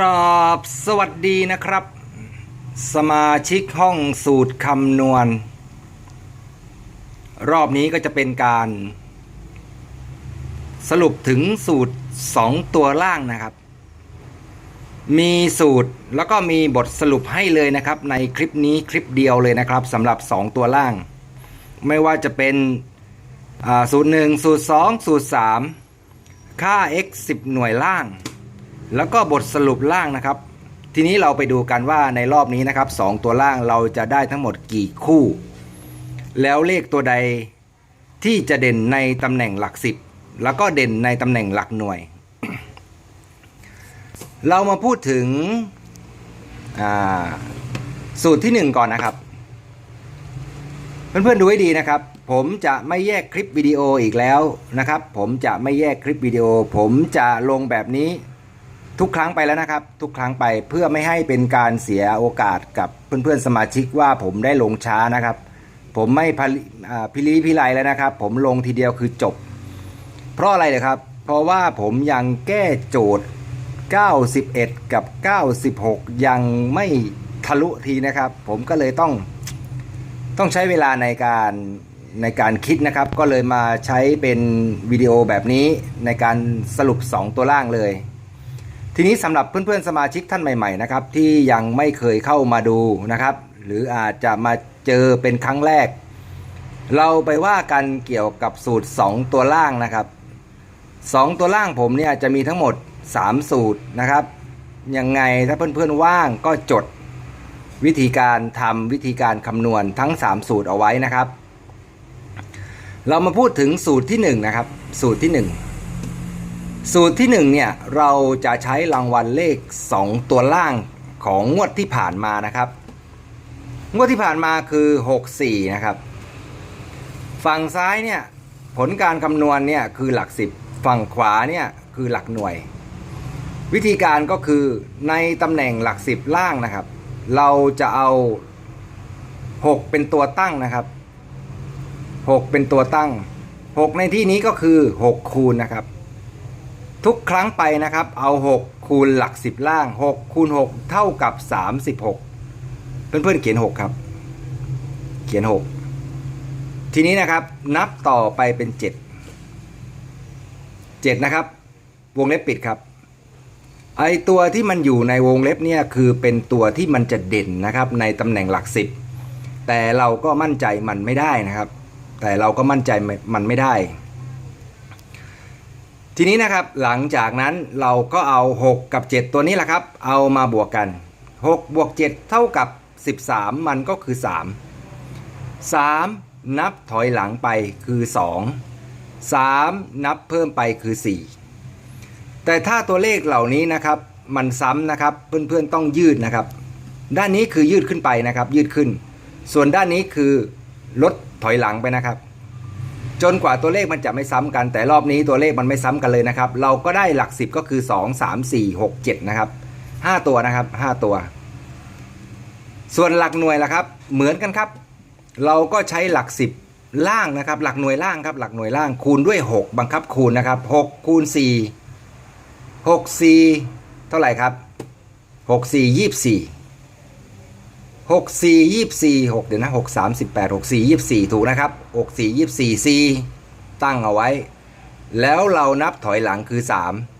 ครับ สวัสดีนะครับ สมาชิกห้องสูตรคำนวณ รอบนี้ก็จะเป็นการ สรุปถึงสูตร 2 ตัวล่างนะครับ มีสูตรแล้วก็มีบทสรุปให้เลยนะครับ ในคลิปนี้คลิปเดียวเลยนะครับสำหรับ 2 ตัวล่าง ไม่ว่าจะเป็นอ่าสูตร 1 สูตร 2 สูตร 3 ค่า x 10 หน่วยล่าง แล้วก็บทสรุปล่างนะครับ ทีนี้เราไปดูกันว่าในรอบนี้นะครับ 2 ตัวล่างเราจะได้ทั้งหมดกี่คู่ แล้วเลขตัวใดที่จะเด่นในตำแหน่งหลักสิบแล้วก็เด่นในตำแหน่งหลักหน่วย เรามาพูดถึงสูตรที่ 1 ก่อนนะครับเพื่อนๆดูให้ดีนะครับ ผมจะไม่แยกคลิปวิดีโออีกแล้วนะครับ ผมจะไม่แยกคลิปวิดีโอ ผมจะลงแบบนี้ ทุกครั้งไปแล้วนะครับ ทุกครั้งไปเพื่อไม่ให้เป็นการเสียโอกาสกับเพื่อนๆสมาชิกว่าผมได้ลงช้านะครับ ผมไม่พิลีพิไลแล้วนะครับ ผมลงทีเดียวคือจบ เพราะอะไรเลยครับ เพราะว่าผมยังแก้โจทย์ 91 กับ 96 ยังไม่ทะลุทีนะครับ ผมก็เลยต้องต้องใช้เวลาในการในการคิดนะครับ ก็เลยมาใช้เป็นวิดีโอแบบนี้ในการสรุป 2 ตัวล่างเลย ทีนี้สำหรับเพื่อนๆสมาชิกท่านใหม่ๆนะครับที่ยังไม่เคยเข้ามาดูนะครับ หรืออาจจะมาเจอเป็นครั้งแรก เราไปว่ากันเกี่ยวกับสูตร 2 ตัวล่างนะครับ 2 ตัวล่างผมเนี่ยจะมีทั้งหมด 3 สูตรนะครับยังไงถ้าเพื่อนๆว่างก็จดวิธีการทำวิธีการคำนวณทั้ง 3 สูตรเอาไว้นะครับ เรามาพูดถึงสูตรที่1นะครับสูตรที่ 1 สูตรที่1เนี่ยเราจะใช้รางวัลเลข 2 ตัวล่างของงวดที่ผ่านมานะครับ งวดที่ผ่านมาคือ 64 นะครับ ฝั่งซ้ายเนี่ยผลการคำนวณเนี่ยคือหลัก 10 ฝั่งขวาเนี่ยคือหลักหน่วย วิธีการก็คือในตำแหน่งหลัก 10 ล่างนะครับ เราจะเอา 6 เป็นตัวตั้งนะครับ 6 เป็นตัวตั้ง 6 ในที่นี้ก็คือ 6 คูณนะครับ ทุกครั้งไปนะครับเอา 6 คูณหลัก 10 ล่าง 6 คูณ 6 เท่ากับ 36 เพื่อนๆเขียน 6 ครับ เขียน 6 ทีนี้นะครับนับต่อไปเป็น 7 7 นะครับ วงเล็บปิดครับ ไอตัวที่มันอยู่ในวงเล็บเนี่ยคือเป็นตัวที่มันจะเด่นนะครับในตำแหน่งหลักสิบแต่เราก็มั่นใจมันไม่ได้นะครับ แต่เราก็มั่นใจมันไม่ได้ ทีนี้นะครับหลังจากนั้นเราก็เอา 6 กับ 7 ตัวนี้แหละครับ เอามาบวกกัน 6 บวก 7 เท่ากับ 13 มันก็คือ 3 3 นับถอยหลังไปคือ 2 3 นับเพิ่มไปคือ 4 แต่ถ้าตัวเลขเหล่านี้นะครับ มันซ้ำนะครับ เพื่อนๆต้องยืดนะครับ ด้านนี้คือยืดขึ้นไปนะครับ ยืดขึ้น ส่วนด้านนี้คือลดถอยหลังไปนะครับ จนกว่าตัวเลขมันจะไม่ซ้ำกัน แต่รอบนี้ตัวเลขมันไม่ซ้ำกันเลยนะครับ เราก็ได้หลัก 10 ก็คือ 2 3 4 6 7 นะครับ 5 ตัวนะครับ 5 ตัว ส่วนหลักหน่วยล่ะครับ เหมือนกันครับ เราก็ใช้หลัก 10 ล่างนะครับ หลักหน่วยล่างครับ หลักหน่วยล่างคูณด้วย 6 บังคับคูณนะครับ 6 คูณ 4 6 4 เท่าไหร่ครับ 6 4 24 6 4 24 6เดี๋ยวนะ6 3 18 6 4 24ถูกนะครับ6 4 24 4ตั้งเอาไว้ แล้วเรานับถอยหลังคือ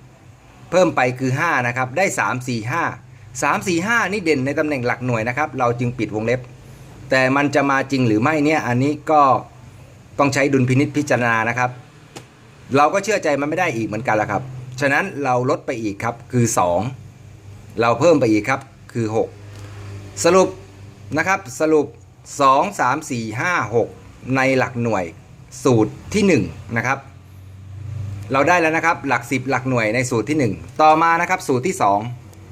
3เพิ่มไปคือ5นะครับ ได้3 4 5 3 4 5นี่เด่นในตำแหน่งหลักหน่วยนะครับ เราจึงปิดวงเล็บ แต่มันจะมาจริงหรือไม่เนี่ย อันนี้ก็ต้องใช้ดุลพินิษพิจารณานะครับ เราก็เชื่อใจมันไม่ได้อีกเหมือนกันละครับ ฉะนั้นเราลดไปอีกครับคือ 2 เราเพิ่มไปอีกครับคือ 6 สรุป นะครับ สรุป 2 3 4 5 6 ในหลักหน่วยสูตรที่1นะครับเราได้แล้วนะครับ หลัก 10 หลักหน่วยในสูตรที่ 1 ต่อมานะครับ สูตรที่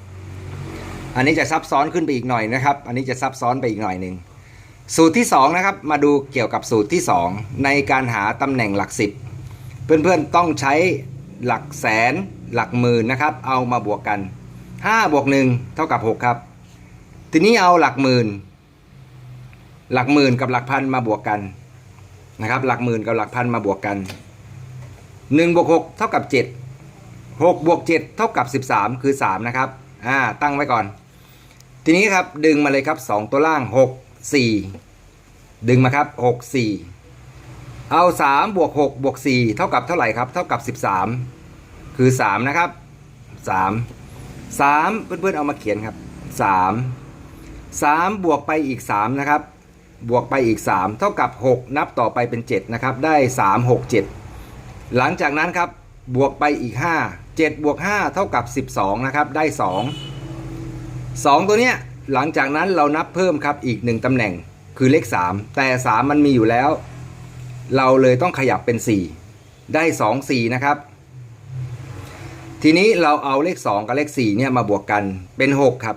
2 อันนี้จะซับซ้อนขึ้นไปอีกหน่อยนะครับ อันนี้จะซับซ้อนไปอีกหน่อยหนึ่งสูตรที่ 2 นะครับ มาดูเกี่ยวกับสูตรที่ 2 ในการหาตำแหน่งหลัก 10 เพื่อนๆต้องใช้หลักแสนหลักหมื่นนะครับ เอามาบวกกัน 5 บวก 1 เท่ากับ 6 ครับ ทีนี้เอาหลักหมื่น หลักหมื่นกับหลักพันมาบวกกันนะครับ หลักหมื่นกับหลักพันมาบวกกัน1บวก6เท่ากับ 7 6บวก7เท่ากับ 13 คือ 3 นะครับ อ่า ตั้งไว้ก่อน ทีนี้ครับ ดึงมาเลยครับ 2 ตัวล่าง 6 4 ดึงมาครับ 6 4 เอา 3 บวก 6 บวก 4 เท่ากับเท่าไหร่ครับ เท่ากับ 13 คือ 3 นะครับ 3 3 เพื่อนๆ เอามาเขียนครับ 3 3 บวกไปอีก 3 นะครับ บวกไปอีก 3 เท่ากับ 6 นับต่อไปเป็น 7 นะครับ ได้ 3 6 7 หลังจากนั้นครับ บวกไปอีก 5 7 บวก 5 เท่ากับ 12 นะครับ ได้ 2 2 ตัวเนี้ย หลังจากนั้นเรานับเพิ่มครับอีก 1 ตำแหน่งคือเลข 3 แต่ 3 มันมีอยู่แล้ว เราเลยต้องขยับเป็น 4 ได้ 2 4 นะครับ ทีนี้เราเอาเลข 2 กับเลข4เนี่ยมาบวกกันเป็น 6 ครับ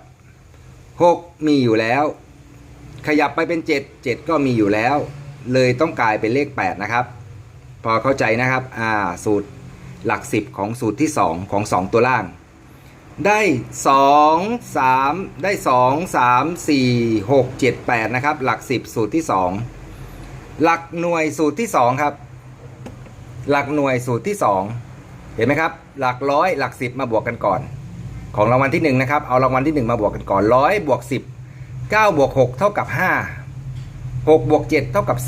6 มีอยู่แล้ว ขยับไปเป็น 7 7 ก็มีอยู่แล้ว เลยต้องกลายเป็นเลข 8 นะครับ พอเข้าใจนะครับอ่าสูตรหลัก 10 ของสูตรที่ 2 ของ 2 ตัวล่าง ได้ 2 3 ได้ 2 3 4 6 7 8 นะครับ หลัก 10 สูตรที่ 2 หลักหน่วยสูตรที่ 2 ครับ หลักหน่วยสูตรที่ 2 เห็นไหมครับ หลักร้อยหลัก 10 มาบวกกันก่อน ของรางวัลที่1นะครับ เอารางวัลที่ 1 มาบวกกันก่อนร้อยบวก10 9บวก6เท่ากับ 5 6บวก7เท่ากับ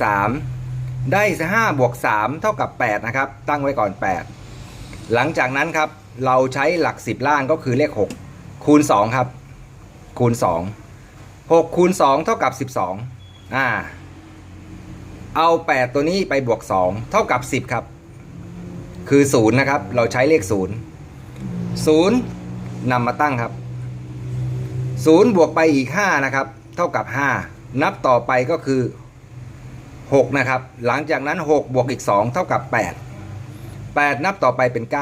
3 ได้5บวก3เท่ากับ 8 นะครับ ตั้งไว้ก่อน 8 หลังจากนั้นครับ เราใช้หลัก 10 ล่างก็คือเลข 6 คูณ 2 ครับ คูณ 2 6 คูณ 2 เท่ากับ 12 อ่า เอา 8 ตัวนี้ไปบวก 2 เท่ากับ 10 ครับ คือ 0 นะครับ เราใช้เลข 0 0นำมาตั้งครับ 0 บวกไปอีก 5 นะครับ เท่ากับ 5 นับต่อไปก็คือ 6 นะครับ หลังจากนั้น 6 บวกอีก 2 เท่ากับ 8 8 นับต่อไปเป็น 9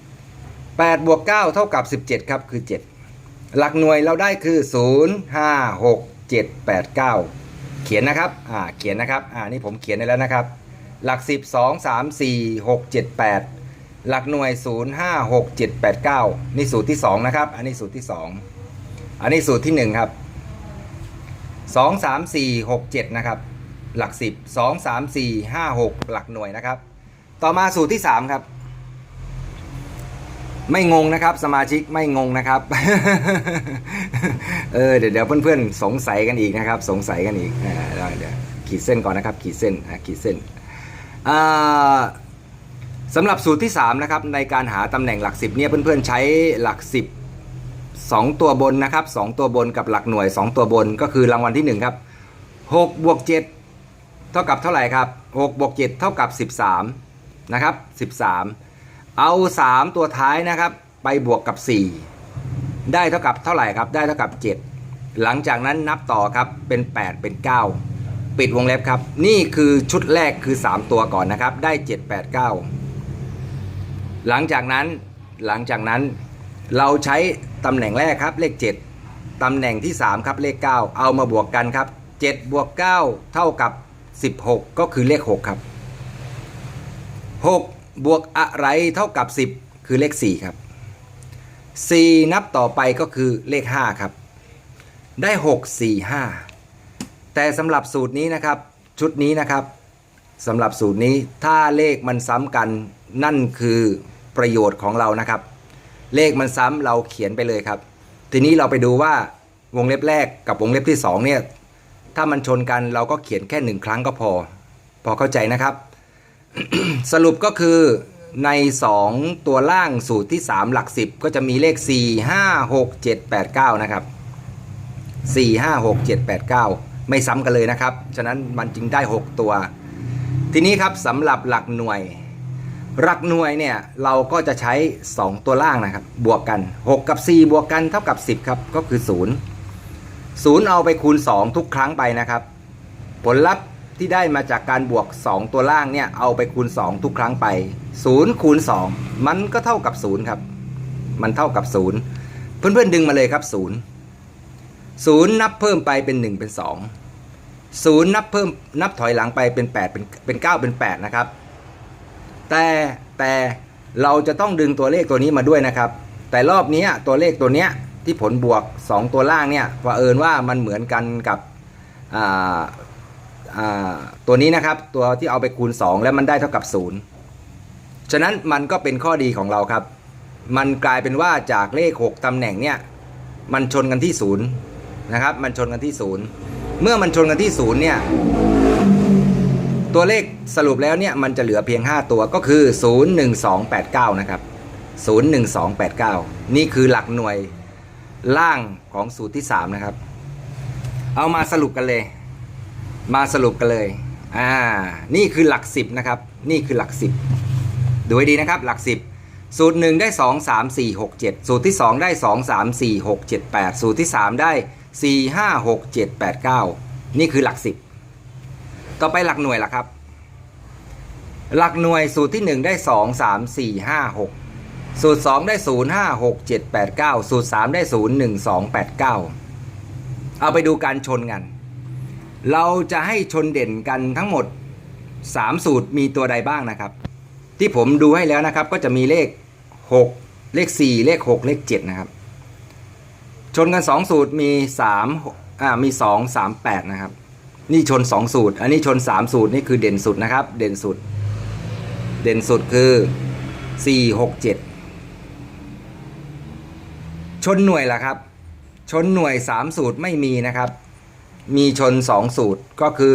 8 บวก 9 เท่ากับ 17 ครับ คือ 7 หลักหน่วยเราได้คือ 0 5 6 7 8 9 เขียนนะครับ อ่า เขียนนะครับ อ่า นี่ผมเขียนได้แล้วนะครับ หลัก 10 2 3 4 6 7 8 หลักหน่วย 0 5 6 7 8 9 นี่สูตรที่ 2 นะครับ อันนี้สูตรที่ 2 อันนี้สูตรที่1ครับ2 3 4 6 7นะครับ หลัก10 2 3 4 5 6หลักหน่วยนะครับ ต่อมาสูตรที่3ครับ ไม่งงนะครับ สมาชิกไม่งงนะครับ เออเดี๋ยวเดี๋ยวเพื่อนๆ สงสัยกันอีกนะครับ สงสัยกันอีกเดี๋ยวขีดเส้นก่อนนะครับ ขีดเส้นขีดเส้นสำหรับสูตรที่ 3 นะครับ ในการหาตำแหน่งหลัก 10เนี่ยเพื่อนๆ ใช้หลัก 10 2 ตัวบนนะครับ 2 ตัวบนกับหลักหน่วย 2 ตัวบนก็คือรางวัลที่ 1 ครับ6บวก7เท่ากับเท่าไหร่ครับ6บวก7เท่ากับ 13นะครับ13 เอา 3 ตัวท้ายนะครับ ไปบวกกับ 4 ได้เท่ากับเท่าไหร่ครับ ได้เท่ากับ 7 หลังจากนั้นนับต่อครับเป็น 8 เป็น 9 ปิดวงเล็บครับ นี่คือชุดแรกคือ 3 ตัวก่อนนะครับ ได้ 7 8 9 หลังจากนั้นหลังจากนั้นเราใช้ ตำแหน่งแรกครับเลข 7 ตำแหน่งที่ 3 ครับเลข 9 เอามาบวกกันครับ 7 บวก 9 เท่ากับ 16 ก็คือเลข 6 ครับ 6 บวกอะไรเท่ากับ 10 คือเลข 4 ครับ 4 นับต่อไปก็คือเลข 5 ครับ ได้ 6 4 5 แต่สำหรับสูตรนี้นะครับ ชุดนี้นะครับสำหรับสูตรนี้ถ้าเลขมันซ้ำกันนั่นคือประโยชน์ของเรานะครับ เลขมันซ้ำเราเขียนไปเลยครับ ทีนี้เราไปดูว่าวงเล็บแรกกับวงเล็บที่สองเนี่ยถ้ามันชนกันเราก็เขียนแค่หนึ่งครั้งก็พอ พอเข้าใจนะครับ สรุปก็คือใน 2 ตัวล่างสูตรที่ 3 หลัก 10 ก็จะมีเลข 4 5 6 7 8 9 นะครับ 4 5 6 7 8 9 ไม่ซ้ำกันเลยนะครับ ฉะนั้นมันจึงได้ 6 ตัว ทีนี้ครับสำหรับหลักหน่วย หลักหน่วยเนี่ยเราก็จะใช้ 2 ตัวล่างนะครับ บวกกัน 6 กับ 4 บวกกันเท่ากับ 10 ครับ ก็คือ 0 0 เอาไปคูณ 2 ทุกครั้งไปนะครับ ผลลัพธ์ที่ได้มาจากการบวก 2 ตัวล่างเนี่ยเอาไปคูณ 2 ทุกครั้งไป 0 คูณ 2 มันก็เท่ากับ 0 ครับ มันเท่ากับ 0 เพื่อนๆดึงมาเลยครับ 0 0 นับเพิ่มไปเป็น 1 เป็น 2 0 นับเพิ่มนับถอยหลังไปเป็น 8 เป็นเป็น 9 เป็น 8 นะครับ แต่แต่เราจะต้องดึงตัวเลขตัวนี้มาด้วยนะครับ แต่รอบนี้ตัวเลขตัวเนี้ยที่ผลบวก 2 ตัวล่างเนี่ยเผอิญว่ามันเหมือนกันกับตัวนี้นะครับ ตัวที่เอาไปคูณ 2 แล้วมันได้เท่ากับ 0 ฉะนั้นมันก็เป็นข้อดีของเราครับ มันกลายเป็นว่าจากเลข 6ตำแหน่งเนี่ยมันชนกันที่ศูนย์นะครับ มันชนกันที่ศูนย์เมื่อมันชนกันที่ศูนย์เนี่ย ตัวเลขสรุปแล้วเนี่ยมันจะเหลือเพียง 5 ตัวก็คือ 01289 นะครับ 01289 นี่คือหลักหน่วยล่างของสูตรที่ 3 นะครับ เอามาสรุปกันเลย มาสรุปกันเลย อ่า นี่คือหลัก 10 นะครับ นี่คือหลัก 10 ดูให้ดีนะครับ หลัก 10 สูตร 1 ได้ 2 3 4 6 7 สูตรที่ 2 ได้ 2 3 4 6 7 8 สูตรที่ 3 ได้ 4 5 6 7 8 9 นี่คือหลัก 10 ต่อไปหลักหน่วยล่ะครับ หลักหน่วยสูตรที่ 1 ได้ 2 3 4 5 6 สูตร 2 ได้ 0 5 6 7 8 9 สูตร 3 ได้ 0 1 2 8 9 เอาไปดูการชนกัน เราจะให้ชนเด่นกันทั้งหมด 3 สูตรมีตัวใดบ้างนะครับ ที่ผมดูให้แล้วนะครับก็จะมีเลข 6 เลข 4 เลข 6 เลข 7 นะครับ ชนกัน 2 สูตรมี3อ่ามี 2 3 8 นะครับ นี่ชน 2 สูตร อันนี้ชน 3 สูตร นี่คือเด่นสุดนะครับ เด่นสุด เด่นสุดคือ 4 6 7 ชนหน่วยล่ะครับ ชนหน่วย 3 สูตรไม่มีนะครับ มีชน 2 สูตรก็คือ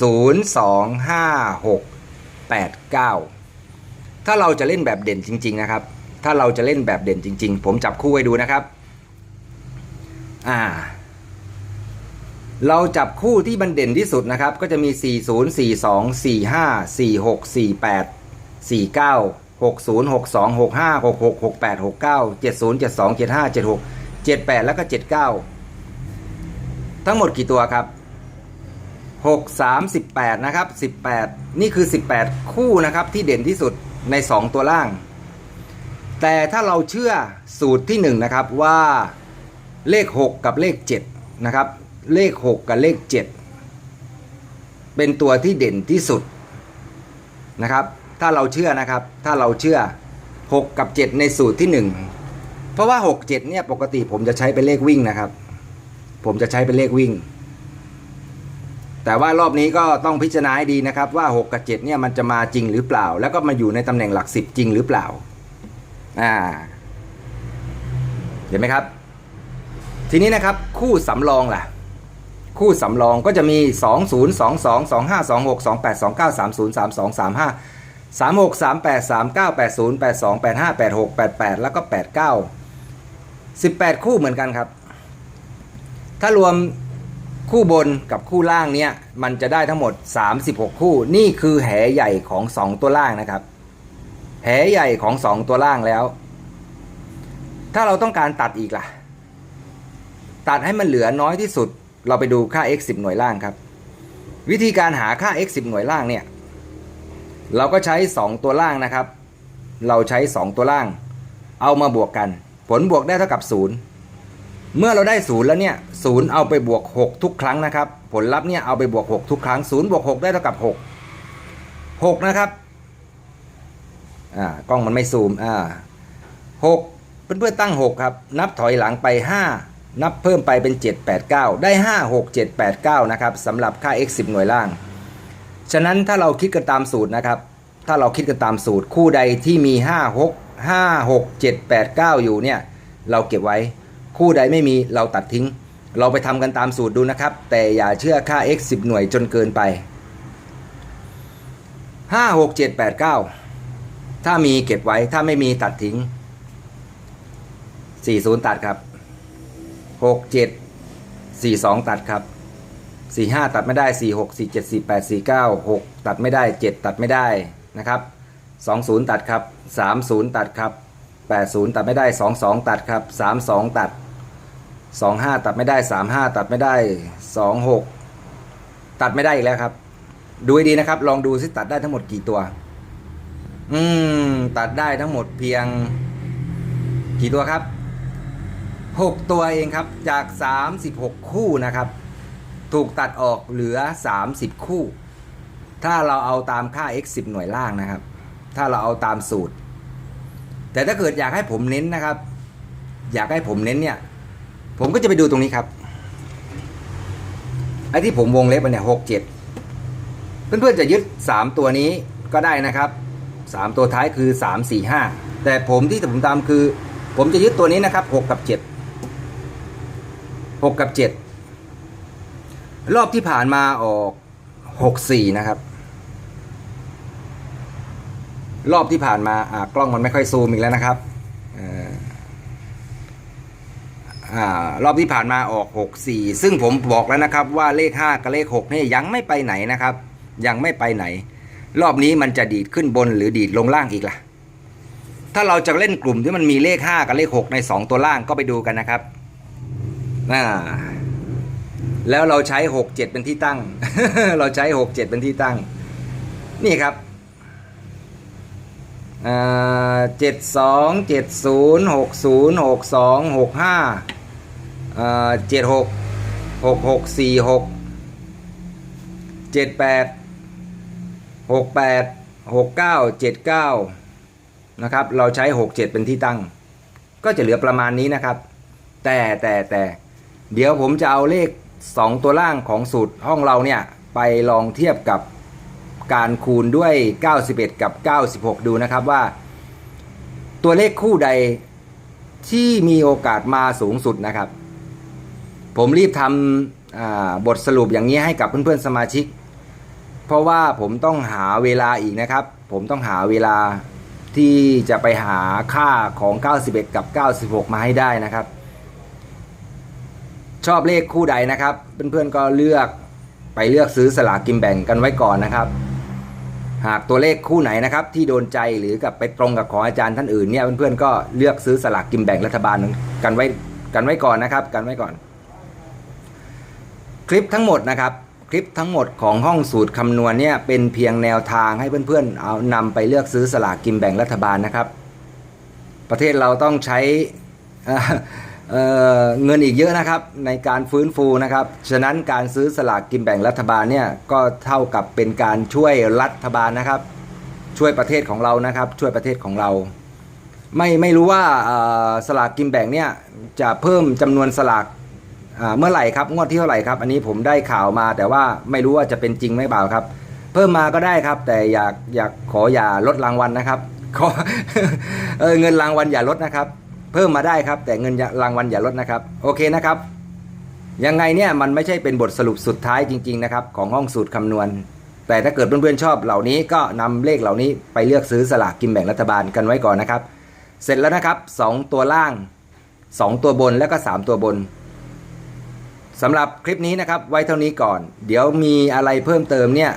0 2 5 6 8 9 ถ้าเราจะเล่นแบบเด่นจริง ๆ นะครับ ถ้าเราจะเล่นแบบเด่นจริง ๆ ผมจับคู่ไว้ดูนะครับ อ่า เราจับคู่ที่มันเด่นที่สุดนะครับ ก็จะมี 40 42 45 46 48 49 60 62 65 66 68 69 70 72 75 76 78 แล้วก็ 79 ทั้งหมดกี่ตัวครับ 6 3 18 นะครับ 18 นี่คือ 18 คู่นะครับที่เด่นที่สุดใน 2 ตัวล่าง แต่ถ้าเราเชื่อสูตรที่ 1 นะครับว่าเลข 6 กับเลข 7 นะครับ เลข 6 กับเลข 7 เป็นตัวที่เด่นที่สุดนะครับ ถ้าเราเชื่อนะครับ ถ้าเราเชื่อ 6 กับ 7 ในสูตรที่ 1 เพราะว่า 6 7 เนี่ยปกติผมจะใช้เป็นเลขวิ่งนะครับ ผมจะใช้เป็นเลขวิ่ง แต่ว่ารอบนี้ก็ต้องพิจารณาให้ดีนะครับว่า 6 กับ 7 เนี่ยมันจะมาจริงหรือเปล่า แล้วก็มาอยู่ในตำแหน่งหลัก 10 จริงหรือเปล่า อ่า เห็นไหมครับ ทีนี้นะครับคู่สำรองล่ะ คู่สำรองก็จะมี 2 0 2 2 2 5 2 6 2 8 2 9 3 0 3 2 3 5 3 6 3 8 3 9 8 0 8 2 8 5 8 6 8 8 แล้วก็ 8 9 18 คู่เหมือนกันครับ ถ้ารวมคู่บนกับคู่ล่างเนี่ยมันจะได้ทั้งหมด 36 คู่ นี่คือแหใหญ่ของ 2 ตัวล่างนะครับ แหใหญ่ของ 2 ตัวล่างแล้ว ถ้าเราต้องการตัดอีกล่ะ ตัดให้มันเหลือน้อยที่สุด เราไปดูค่า x 10 หน่วยล่างครับ วิธีการหาค่า x 10 หน่วยล่างเนี่ย เราก็ใช้ 2 ตัวล่างนะครับ เราใช้ 2 ตัวล่าง เอามาบวกกัน ผลบวกได้เท่ากับ 0 เมื่อเราได้ 0 แล้วเนี่ย0เอาไปบวก 6 ทุกครั้งนะครับ ผลลัพธ์เนี่ยเอาไปบวก 6 ทุกครั้ง0บวก 6 ได้เท่ากับ 6 6 นะครับ อ่ากล้องมันไม่ซูม อ่า6เพื่อนๆตั้ง 6 ครับ นับถอยหลังไป 5 นับเพิ่มไปเป็น 7 8 9 ได้ 5 6 7 8 9 นะครับสำหรับค่า x 10 หน่วยล่าง ฉะนั้นถ้าเราคิดกันตามสูตรนะครับ ถ้าเราคิดกันตามสูตร คู่ใดที่มี 5 6 5 6 7 8 9 อยู่เนี่ย เราเก็บไว้ คู่ใดไม่มีเราตัดทิ้ง เราไปทำกันตามสูตรดูนะครับ แต่อย่าเชื่อค่า x 10 หน่วยจนเกินไป 5 6 7 8 9 ถ้ามีเก็บไว้ ถ้าไม่มีตัดทิ้ง 40 ตัดครับ 6 7 42ตัดครับสี่ห้าตัดไม่ได้สี่หกสี่เจ็ดสี่แปดสี่เก้าหกตัดไม่ได้เจ็ดตัดไม่ได้นะครับสองศูนย์ตัดครับสามศูนย์ตัดครับแปดศูนย์ตัดไม่ได้สองสองตัดครับสามสองตัดสองห้าตัดไม่ได้สามห้าตัดไม่ได้สองหกตัดไม่ได้อีกแล้วครับ ดูให้ดีนะครับ ลองดูสิตัดได้ทั้งหมดกี่ตัว อืม ตัดได้ทั้งหมดเพียง กี่ตัวครับ หกตัวเองครับจากสามสิบหกคู่นะครับ ถูกตัดออกเหลือ 30 คู่ ถ้าเราเอาตามค่า x 10 หน่วยล่างนะครับ ถ้าเราเอาตามสูตร แต่ถ้าเกิดอยากให้ผมเน้นนะครับ อยากให้ผมเน้นเนี่ย ผมก็จะไปดูตรงนี้ครับไอ้ที่ผมวงเล็บไปเนี่ยหกเจ็ดเพื่อนๆจะยึด 3 ตัวนี้ก็ได้นะครับสามตัวท้ายคือสามสี่ห้าแต่ผมที่ผมตามคือ ผมจะยึดตัวนี้นะครับหกกับเจ็ดหกกับเจ็ดรอบที่ผ่านมาออกหกสี่นะครับ รอบที่ผ่านมาอ่ากล้องมันไม่ค่อยซูมอีกแล้วนะครับอ่ออ่ารอบที่ผ่านมาออก 6 4 ซึ่งผมบอกแล้วนะครับว่าเลข 5 กับเลข6นี่ยังไม่ไปไหนนะครับ ยังไม่ไปไหน รอบนี้มันจะดีดขึ้นบนหรือดีดลงล่างอีกล่ะถ้าเราจะเล่นกลุ่มที่มันมีเลข 5 กับเลข 6 ใน 2 ตัวล่างก็ไปดูกันนะครับ อ่าแล้วเราใช้6 7เจ็ดเป็นที่ตั้ง เราใช้6 7เป็นที่ตั้ง นี่ครับเจ็ดสองเจ็ดศูนย์หกศูนย์หกสองหกห้าเจ็ดหกหกหกสี่หกเจ็ดแปดหกแปดหกเก้าเจ็ดเก้านะครับ เราใช้หกเจ็ดเป็นที่ตั้ง ก็จะเหลือประมาณนี้นะครับ แต่แต่แต่ เดี๋ยวผมจะเอาเลขสองตัวล่างของสูตรห้องเราเนี่ย ไปลองเทียบกับการคูณด้วย 91 กับ 96 ดูนะครับว่า ตัวเลขคู่ใดที่มีโอกาสมาสูงสุดนะครับ ผมรีบทำบทสรุปอย่างนี้ให้กับเพื่อนๆสมาชิก เพราะว่าผมต้องหาเวลาอีกนะครับ ผมต้องหาเวลาที่จะไปหาค่าของ 91 กับ 96 มาให้ได้นะครับ ชอบเลขคู่ใดนะครับ เพื่อนๆก็เลือกไปเลือกซื้อสลากกินแบ่งกันไว้ก่อนนะครับ หากตัวเลขคู่ไหนนะครับ ที่โดนใจหรือกับไปตรงกับของอาจารย์ท่านอื่นเนี่ยเพื่อนๆก็เลือกซื้อสลากกินแบ่งรัฐบาลกันไว้กันไว้ก่อนนะครับ กันไว้ก่อน คลิปทั้งหมดนะครับ คลิปทั้งหมดของห้องสูตรคำนวณเนี่ยเป็นเพียงแนวทางให้เพื่อนๆ เอานำไปเลือกซื้อสลากกินแบ่งรัฐบาลนะครับ ประเทศเราต้องใช้ เเงินอีกเยอะนะครับในการฟื้นฟูนะครับ ฉะนั้นการซื้อสลากกินแบ่งรัฐบาลเนี่ยก็เท่ากับเป็นการช่วยรัฐบาลนะครับ ช่วยประเทศของเรานะครับ ช่วยประเทศของเรา ไม่ไม่รู้ว่าสลากกินแบ่งเนี่ยจะเพิ่มจำนวนสลากเมื่อไหร่ครับงวดที่เท่าไหร่ครับอันนี้ผมได้ข่าวมาแต่ว่าไม่รู้ว่าจะเป็นจริงไหมเปล่าครับ เพิ่มมาก็ได้ครับ แต่อยากอยากขออย่าลดรางวัลนะครับขอเออเงินรางวัลอย่าลดนะครับ เพิ่มมาได้ครับ แต่เงินรางวัลอย่าลดนะครับ โอเคนะครับ ยังไงเนี่ยมันไม่ใช่เป็นบทสรุปสุดท้ายจริง ๆ นะครับ ของห้องสูตรคำนวณ แต่ถ้าเกิดเพื่อนๆชอบเหล่านี้ก็นำเลขเหล่านี้ไปเลือกซื้อสลากกินแบ่งรัฐบาลกันไว้ก่อนนะครับ เสร็จแล้วนะครับสองตัวล่างสองตัวบนแล้วก็สามตัวบนสำหรับคลิปนี้นะครับไว้เท่านี้ก่อน เดี๋ยวมีอะไรเพิ่มเติมเนี่ย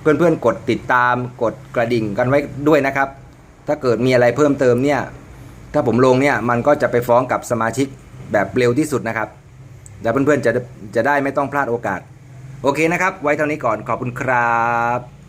เพื่อนๆกดติดตามกดกระดิ่งกันไว้ด้วยนะครับ ถ้าเกิดมีอะไรเพิ่มเติมเนี่ย ถ้าผมลงเนี่ยมันก็จะไปฟ้องกับสมาชิกแบบเร็วที่สุดนะครับ แล้วเพื่อนๆจะจะได้ไม่ต้องพลาดโอกาส โอเคนะครับ ไว้เท่านี้ก่อนขอบคุณครับ